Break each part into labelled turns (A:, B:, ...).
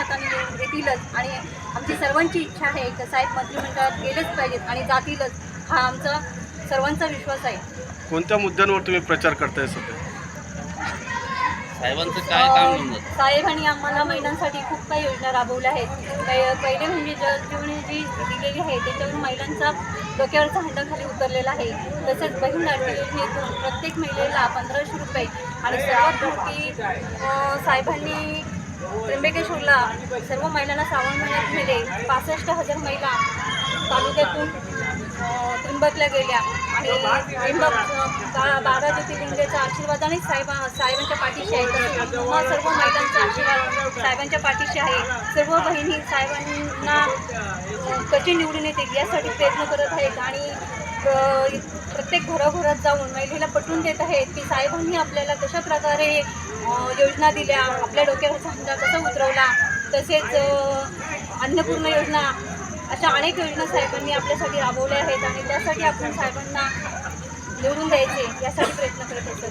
A: आणि आमची सर्वांची इच्छा आहे पाहिजेत आणि जातीलच हा आमचा सर्वांचा विश्वास आहे.
B: कोणत्या मुद्द्यांवर तुम्ही प्रचार करताय सध्या?
C: साहेबांचं काय काम होऊन जातं
A: साहेबांनी आम्हाला महिलांसाठी खूप काही योजना राबवल्या आहेत. पहि- पहिले म्हणजे जल जीवनी जी दिलेली आहे त्याच्यावरून महिलांचा डोक्यावरचा हंडा खाली उतरलेला आहे. तसेच बहीण लाडकी योजनेतून प्रत्येक महिलेला पंधराशे रुपये आणि सर्वात मोठी अं, साहेबांनी त्र्यंबकेश्वरला सर्व महिलांना श्रावण महिन्यात नेले. पासष्ट हजार महिला तालुक्यातून अं, त्र्यंबकला गेल्या. आणि त्र्यंबक बाबा बा- बारा आणि साहेबा साहेबांच्या पाठीशी आहे. तसेच सर्व महिलांचा आशीर्वाद साहेबांच्या पाठीशी आहे. सर्व बहिणी साहेबांना कशी निवडून येतील यासाठी प्रयत्न करत आहेत. आणि प्रत्येक घरोघरात जाऊन महिलेला पटवून देत आहेत की साहेबांनी आपल्याला कशा प्रकारे योजना दिल्या आपल्या डोक्यावरचा समजा कसा उतरवला. तसेच अन्नपूर्ण योजना अशा अनेक योजना साहेबांनी आपल्यासाठी राबवल्या आहेत आणि त्यासाठी आपण साहेबांना निवडून द्यायचे यासाठी प्रयत्न करत असतो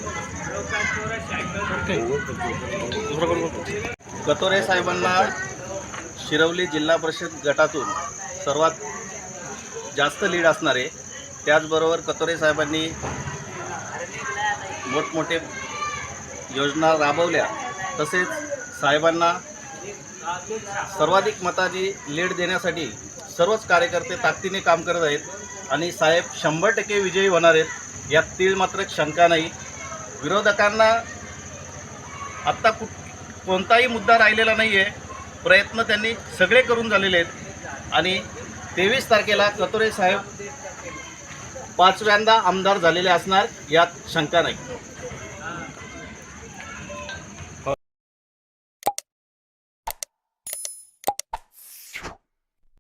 D: कतोरे साहेबांना शिरवली जिल्हा परिषद गटातून सर्वात जास्त लीड असणारे त्याचबरोबर कतोरे साहेबांनी मोठमोठे योजना राबवल्या तसेच साहेबांना सर्वाधिक मताची लीड देण्यासाठी सर्वच कार्यकर्ते ताकदीने काम करत आहेत आणि साहेब शंभर टक्के विजयी होणार आहेत. यात तीळ मात्र शंका नाही. विरोधकांना आत्ता कुठ कोणताही मुद्दा राहिलेला नाही आहे प्रयत्न त्यांनी सगळे करून झालेले आहेत. आणि तेवीस तारखेला कतोरे साहेब पाचव्यांदा आमदार झालेले असणार यात शंका नाही.